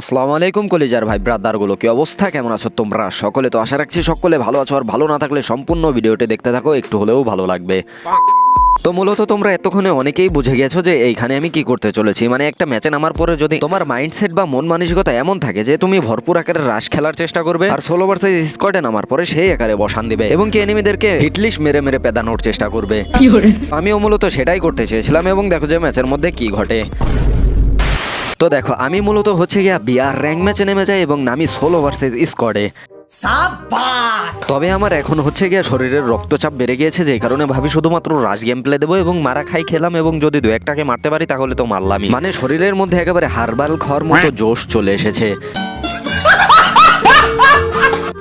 আসসালামু আলাইকুম কলিজার ভাই ব্রাদারগুলো কি অবস্থা? কেমন আছো তোমরা? সকলে তো আশা রাখছি সকলে ভালো আছো আর ভালো না থাকলে সম্পূর্ণ ভিডিওটি দেখতে থাকো একটু হলেও ভালো লাগবে। তো মূলত তোমরা এতক্ষণে অনেকেই বুঝে গেছো যে এইখানে আমি কি করতে চলেছি মানে একটা ম্যাচে নামার পরে যদি তোমার মাইন্ডসেট বা মন মানসিকতা এমন থাকে যে তুমি ভরপুর আকারে রাশ খেলার চেষ্টা করবে আর ষোলো ভার্সেস স্কোয়াডে নামার পরে সেই আকারে বসান দিবে এবং কি এনিমিদেরকে হিটলিশ মেরে মেরে পেদানোর চেষ্টা করবে। আমিও মূলত সেটাই করতে চেয়েছিলাম এবং দেখো যে ম্যাচের মধ্যে কি ঘটে। তো দেখো আমি মূলত হচ্ছে গিয়া বিয়ার র্যাঙ্ক ম্যাচে নেমে যাই এবং নামি সোলো ভার্সেস স্কোয়াডে তবে আমার এখন হচ্ছে গিয়া শরীরের রক্তচাপ বেড়ে গিয়েছে যে কারণে ভাবি শুধুমাত্র রাশ গেম প্লে দেবো এবং মারা খাই খেলাম এবং যদি দু একটাকে মারতে পারি তাহলে তো মারলামই। মানে শরীরের মধ্যে একেবারে হারবাল খর মতো জোশ চলে এসেছে।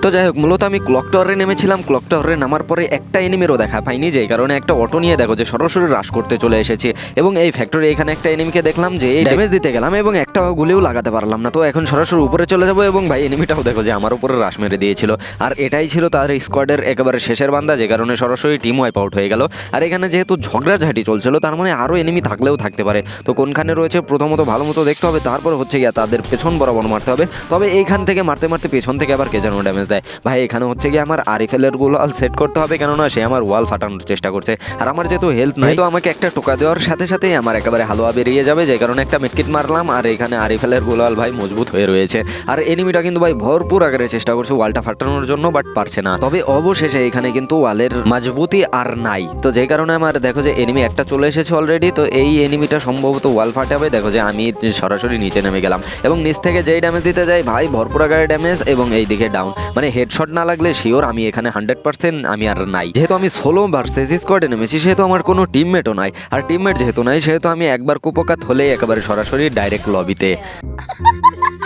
তো যাই হোক মূলত আমি ক্লক টাওয়ারে নেমেছিলাম। ক্লক টাওয়ারে নামার পরে একটা এনিমিরও দেখা পাইনি যে কারণে একটা অটো নিয়ে দেখো যে সরাসরি রাশ করতে চলে এসেছি। এবং এই ফ্যাক্টরি এখানে একটা এনিমিকে দেখলাম যে এই ড্যামেজ দিতে গেলাম এবং একটা গুলিও লাগাতে পারলাম না। তো এখন সরাসরি উপরে চলে যাব এবং ভাই এনিমিটাও দেখো যে আমার উপরে রাশ মেরে দিয়েছিল। আর এটাই ছিল তার স্কোয়াডের একেবারে শেষের বান্দা যে কারণে সরাসরি টিম ওয়াইপ আউট হয়ে গেল। আর এখানে যেহেতু ঝগড়াঝাটি চলছিল তার মানে আরও এনিমি থাকলেও থাকতে পারে। তো কোনখানে রয়েছে প্রথমত ভালো মতো দেখতে হবে তারপর হচ্ছে গিয়া তাদের পেছন বরাবর মারতে হবে। তবে এইখান থেকে মারতে মারতে পেছন থেকে আবার কে যেন ড্যামেজ দেয়। ভাই এখানে হচ্ছে গিয়ে আমার আরিফেলের গোলাল সেট করতে হবে কেননা সে আমার ওয়াল ফাটানোর চেষ্টা করছে। আর আমার যেহেতু হেলথ নাই তো আমাকে একটা টোকা দেওয়ার সাথে সাথেই আমার একেবারে হালুয়া বেরিয়ে যাবে যে কারণে একটা মিটকিট মারলাম আর এখানে আরিফেলের গোলাল ভাই মজবুত হয়ে রয়েছে। আর এনিমিটা কিন্তু ভাই ভরপুর আকারে চেষ্টা করছে ওয়ালটা ফাটানোর জন্য বাট পারছে না। তবে অবশেষে এখানে কিন্তু ওয়ালের মজবুতি আর নাই। তো যে কারণে আমার দেখো যে এনিমি একটা চলে এসেছে অলরেডি তো এই এনিমিটা সম্ভবত ওয়াল ফাটাবে। দেখো যে আমি সরাসরি নিচে নেমে গেলাম। এবং নিচ থেকে যেই ড্যামেজ দিতে যাই ভাই ভরপুর আকারে ড্যামেজ এবং এই দিকে ডাউন মানে হেডশট না লাগলে শিওর আমি এখানে হান্ড্রেড পার্সেন্ট আমি আর নাই। যেহেতু আমি সোলো ভার্সেস স্কোয়াডে নেমেছি সেহেতু আমার কোনো টিমমেটও নাই। আর টিমমেট যেহেতু নাই, সেহেতু আমি একবার কুপকাত হলেই একেবারে সরাসরি ডাইরেক্ট লবিতে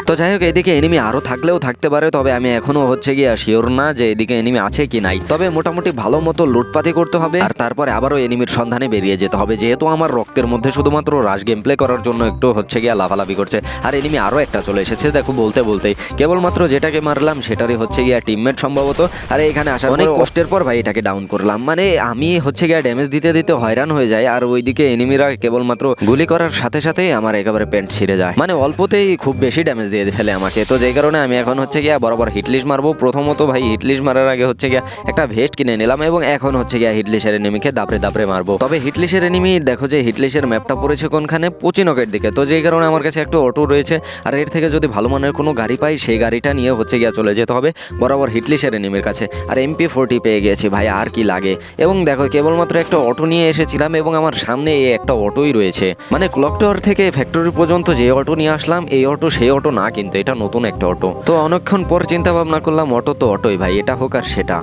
তো যাই হোক এদিকে এনিমি আরও থাকলেও থাকতে পারে তবে আমি এখনও হচ্ছে গিয়ে শিওর না যে এদিকে এনিমি আছে কি নাই। তবে মোটামুটি ভালো মতো লুটপাতি করতে হবে আর তারপরে আবারও এনিমির সন্ধানে বেরিয়ে যেতে হবে যেহেতু আমার রক্তের মধ্যে শুধুমাত্র রাশ গেম প্লে করার জন্য একটু হচ্ছে গিয়া লাফালাফি করছে। আর এনিমি আরও একটা চলে এসেছে দেখো বলতে বলতেই কেবলমাত্র যেটাকে মারলাম সেটারই হচ্ছে গিয়ে টিমমেট সম্ভবত। আর এখানে আসার অনেক কষ্টের পর ভাই এটাকে ডাউন করলাম। মানে আমি হচ্ছে গিয়ে ড্যামেজ দিতে দিতে হয়রান হয়ে যায় আর ওইদিকে এনিমিরা কেবলমাত্র গুলি করার সাথে সাথেই আমার একেবারে প্যান্ট ছিঁড়ে যায়। মানে অল্পতেই খুব বেশি ড্যামেজ দিয়ে ফেলে আমাকে। তো যেই কারণে আমি এখন হচ্ছে গিয়া বরাবর হিটলিশ মারবো। প্রথমত ভাই হিটলিশ মারার আগে হচ্ছে গিয়া একটা ভেস্ট কিনে নিলাম এবং এখন হচ্ছে গিয়া হিটলিশের এনিমিকে দাপড়ে দাপড়ে মারবো। তবে হিটলিশের এনিমি দেখো যে হিটলিশের ম্যাপটা পড়েছে কোনখানে? পচিনকের দিকে। তো যেই কারণে আমার কাছে একটা অটো রয়েছে। আর এর থেকে যদি ভালো মানের কোনো গাড়ি পাই, সেই গাড়িটা নিয়ে হচ্ছে গিয়া চলে যেতে হবে বরাবর হিটলিশের এনিমির কাছে। আর এমপি ফোরটি পেয়ে গেছি ভাই, আর কি লাগে? এবং দেখো, কেবলমাত্র একটা অটো নিয়ে এসেছিলাম এবং আমার সামনে এই একটা অটোই রয়েছে। মানে ক্লক থেকে ফ্যাক্টরি পর্যন্ত যে অটো নিয়ে আসলাম, এই অটো সেই অটো না কিন্তু এটা নতুন একটা অটো। তো অনেকক্ষণ পর চিন্তা ভাবনা করলাম, অটো তো অটোই ভাই, এটা হোক আর সেটা।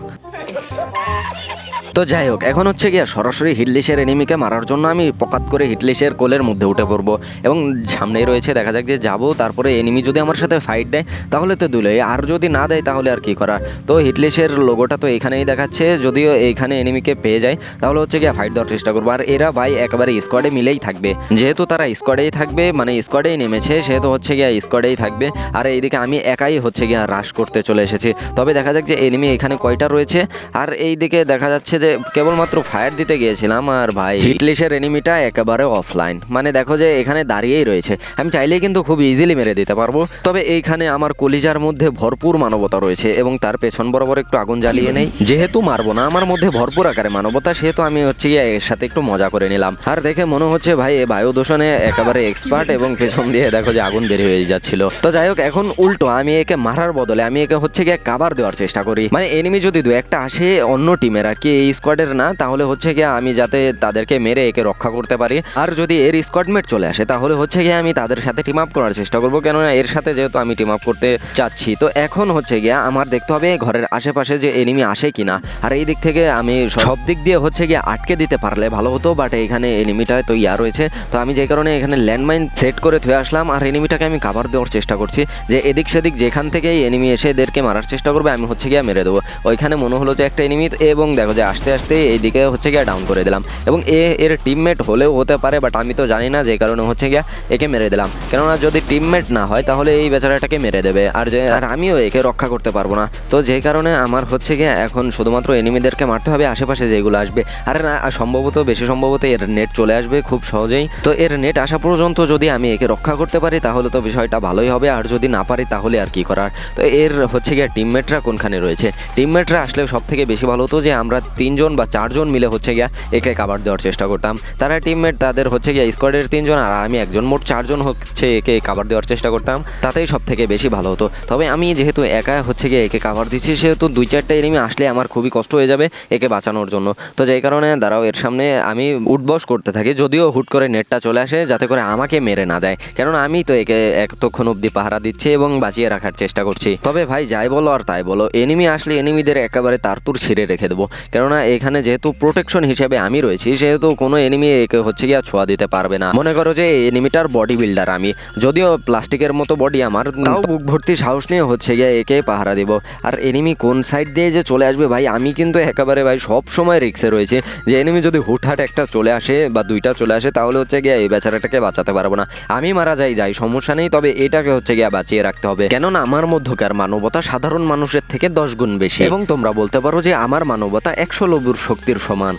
তো যাই হোক, এখন হচ্ছে গিয়া সরাসরি হিটলিশের এনিমিকে মারার জন্য আমি পকাত করে হিটলিশের কোলের মধ্যে উঠে পড়ব এবং সামনেই রয়েছে, দেখা যাক যে যাব, তারপরে এনিমি যদি আমার সাথে ফাইট দেয়, তাহলে তো দুলে আর যদি না দেয়, তাহলে আর কি করার? তো হিটলিশের লোগোটা তো এখানেই দেখাচ্ছে, যদিও এইখানে এনিমিকে পেয়ে যায়, তাহলে হচ্ছে গিয়া ফাইট দেওয়ার চেষ্টা করব। আর এরা ভাই একেবারে স্কোয়াডে মিলেই থাকবে। যেহেতু তারা স্কোয়াডেই থাকবে মানে স্কোয়াডেই নেমেছে, সেহেতু হচ্ছে গিয়া স্কোয়াডেই থাকবে। আর এইদিকে আমি একাই হচ্ছে গিয়া রাশ করতে চলে এসেছি। তবে দেখা যাক যে এনিমি এখানে কয়টা রয়েছে। আর এই দিকে দেখা যাচ্ছে যে কেবলমাত্র ফায়ার দিতে গিয়েছিলাম আর ভাই হিটলিশের এনিমিটা একেবারে অফলাইন মানে দেখো যে এখানে দাঁড়িয়েই রয়েছে। আমি চাইলেই কিন্তু খুব ইজিলি মেরে দিতে পারব। তবে এইখানে আমার কলিজার মধ্যে ভরপুর মানবতা রয়েছে এবং তার পেছন বরাবর একটু আগুন জ্বালিয়ে নেই। যেহেতু মারবো না, আমার মধ্যে ভরপুর আকারে মানবতা, সেহেতু আমি হচ্ছে গিয়ে এর সাথে একটু মজা করে নিলাম। আর দেখে মনে হচ্ছে ভাই, এ বায়ু দূষণে একেবারে এক্সপার্ট এবং পেছন দিয়ে দেখো যে আগুন বের হয়ে যাচ্ছিল। তো যাই হোক, এখন উল্টো আমি একে মারার বদলে আমি একে হচ্ছে গিয়ে কাবার দেওয়ার চেষ্টা করি। মানে এনিমি যদি দু একটা আসে অন্য টিমের আর কি, এই স্কোয়াডের না, তাহলে হচ্ছে গিয়ে আমি যাতে তাদেরকে মেরে একে রক্ষা করতে পারি। আর যদি এর স্কোয়াডমেট চলে আসে, তাহলে হচ্ছে গিয়ে আমি তাদের সাথে টিম আপ করার চেষ্টা করব। কেননা এর সাথে যেহেতু আমি টিম আপ করতে চাচ্ছি, তো এখন হচ্ছে গিয়ে আমার দেখতে হবে ঘরের আশেপাশে যে এনিমি আসে কিনা। আর এই দিক থেকে আমি সব দিক দিয়ে হচ্ছে গিয়ে আটকে দিতে পারলে ভালো হতো বাট এখানে এনিমিটা তো ইয়া রয়েছে। তো আমি যে কারণে এখানে ল্যান্ডমাইন সেট করে থুয়ে আসলাম, আর এনিমিটাকে আমি কাভার দেওয়ার চেষ্টা করছি। যে এদিক সেদিক যেখান থেকেই এনিমি এসে এদেরকে মারার চেষ্টা করবে, আমি হচ্ছে গিয়ে মেরে দেবো। ওইখানে মনে হলো যে একটা এনিমি এবং দেখো যে আসতে আসতে এইদিকে হচ্ছে গিয়ে ডাউন করে দিলাম। এবং এ এর টিমমেট হলেও হতে পারে বাট আমি তো জানি না যে কারণে হচ্ছে গিয়া একে মেরে দিলাম। কেননা যদি টিমমেট না হয়, তাহলে এই বেচারাটাকে মেরে দেবে। আর যে আর আমিও একে রক্ষা করতে পারব না। তো যে কারণে আমার হচ্ছে গিয়ে এখন শুধুমাত্র এনিমিদেরকে মারতে হবে, আশেপাশে যেগুলো আসবে। আর না সম্ভবত, বেশি সম্ভবত এর নেট চলে আসবে খুব সহজেই। তো এর নেট আসা পর্যন্ত যদি আমি একে রক্ষা করতে পারি, তাহলে তো বিষয়টা ভালোই হবে। আর যদি না পারি, তাহলে আর কি করার? তো এর হচ্ছে গিয়ে টিমমেটরা কোনখানে রয়েছে? টিমমেটরা আসলে সব থেকে বেশি ভালো হতো যে আমরা তিনজন বা চারজন মিলে হচ্ছে গিয়া একে কাভার দেওয়ার চেষ্টা করতাম। তারা টিমমেট তাদের হচ্ছে গিয়া স্কোয়াডের তিনজন আর আমি একজন। মোট চারজন হচ্ছে একে কাভার দেওয়ার চেষ্টা করতাম। তাতেই সব থেকে বেশি ভালো হতো। তবে আমি যেহেতু একা হচ্ছে গিয়ে একে কাভার দিচ্ছি সেহেতু দুই চারটা এনিমি আসলে আমার খুবই কষ্ট হয়ে যাবে একে বাঁচানোর জন্য। তো যেই কারণে দাঁড়াও, এর সামনে আমি উঠবস করতে থাকি, যদিও হুট করে নেটটা চলে আসে, যাতে করে আমাকে মেরে না দেয়। কেননা আমি তো একে এতক্ষণ অবধি পাহারা দিচ্ছি এবং বাঁচিয়ে রাখার চেষ্টা করছি। তবে ভাই যাই বলো আর তাই বলো এনিমি আসলে এনিমিদের একেবারে তারতুর ছিঁড়ে রেখে দেবো। কেননা এখানে যেহেতু প্রোটেকশন হিসেবে আমি রয়েছি, সেহেতু কোনো এনিমি একে হচ্ছে গিয়া ছোঁয়া দিতে পারবে না। মনে করো যে এনিমিটার বডি বিল্ডার আমি, যদিও প্লাস্টিকের মতো বডি আমার, তাও বুক ভর্তি সাহস নিয়ে হচ্ছে গিয়ে একে পাহারা দিব। আর এনিমি কোন সাইড দিয়ে যে চলে আসবে ভাই, আমি কিন্তু একেবারে ভাই সব সময় রিক্সে রয়েছে। যে এনিমি যদি হুটহাট একটা চলে আসে বা দুইটা চলে আসে, তাহলে হচ্ছে গিয়ে এই বেচারাটাকে বাঁচাতে পারব না। আমি মারা যাই যাই, সমস্যা নেই, তবে এটাকে হচ্ছে গিয়ে বাঁচিয়ে রাখতে হবে। কেননা আমার মধ্যকার মানবতা সাধারণ মানুষের থেকে দশ গুণ বেশি। এবং তোমরা বলতে পারো যে আমার মানবতা একশো লবুর শক্তির সমান।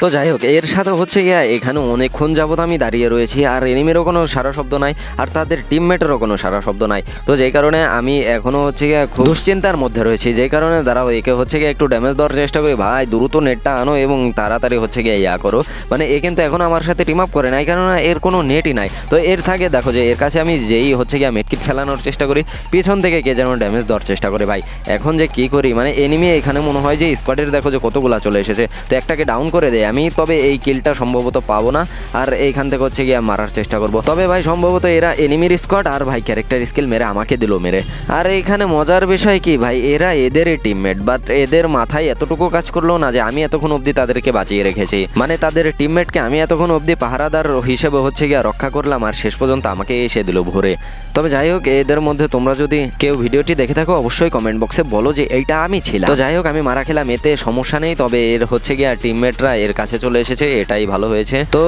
তো যাই হোক, এর সাথে হচ্ছে গিয়া এখানে অনেকক্ষণ যাবত আমি দাঁড়িয়ে রয়েছি, আর এনিমেরও কোনো সারা শব্দ নাই, আর তাদের টিমমেটেরও কোনো সারা শব্দ নাই। তো যেই কারণে আমি এখনও হচ্ছে গিয়া খুব দুশ্চিন্তার মধ্যে রয়েছি, যেই কারণে দাঁড়াও, একে হচ্ছে গিয়ে একটু ড্যামেজ দেওয়ার চেষ্টা করি। ভাই, দ্রুত নেটটা আনো এবং তাড়াতাড়ি হচ্ছে গিয়ে ইয়া করো। মানে এ কিন্তু এখন আমার সাথে টিম আপ করে নাই, কেননা এর কোনো নেটই নাই। তো এর থাকে, দেখো যে এর কাছে আমি যেই হচ্ছে গিয়া মেটকিট ফেলানোর চেষ্টা করি, পিছন থেকে কে যেন ড্যামেজ দেওয়ার চেষ্টা করে। ভাই, এখন যে কি করি মানে এনিমি এখানে মনে হয় যে স্কোয়াডের দেখো যে কতগুলা চলে এসেছে, তো একটাকে ডাউন করে দেয়। আমি, তবে এই কিলটা সম্ভবত পাবো না। আর এইখান থেকে হচ্ছে গিয়ে মারার চেষ্টা করব। তবে ভাই, সম্ভবত এরা এনিমির স্কোয়াড আর ভাই ক্যারেক্টার স্কিল মেরে আমাকে দিল, মেরে। আর এইখানে মজার বিষয় কি ভাই, এরা এদেরই টিমমেট বাট এদের মাথায় এতটুকু কাজ করল না যে আমি এতক্ষণ অবধি তাদেরকে বাঁচিয়ে রেখেছি। মানে তাদের টিমমেটকে আমি এতক্ষণ অবধি পাহারাদার হিসেবে হচ্ছে গিয়ে রক্ষা করলাম, আর শেষ পর্যন্ত আমাকে এসে দিল ভোরে। তবে যাই হোক, এদের মধ্যে তোমরা যদি কেউ ভিডিওটি দেখে থাকো, অবশ্যই কমেন্ট বক্সে বলো যে এইটা আমি ছিলাম। তো যাই হোক, আমি মারা খেলাম, এতে সমস্যা নেই, তবে এর হচ্ছে গিয়ে টিমমেটরা এর কাছে চলে এসেছে, এটাই ভালো হয়েছে। তো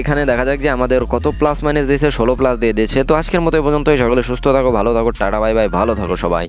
এখানে দেখা যাক যে আমাদের কত প্লাস মাইনাস দিয়েছে, ষোলো প্লাস দিয়ে দিয়েছে। তো, আজকের মতো পর্যন্ত সকলে সুস্থ থাকো, ভালো থাকো, টাটা, বাই বাই, ভালো থাকো সবাই।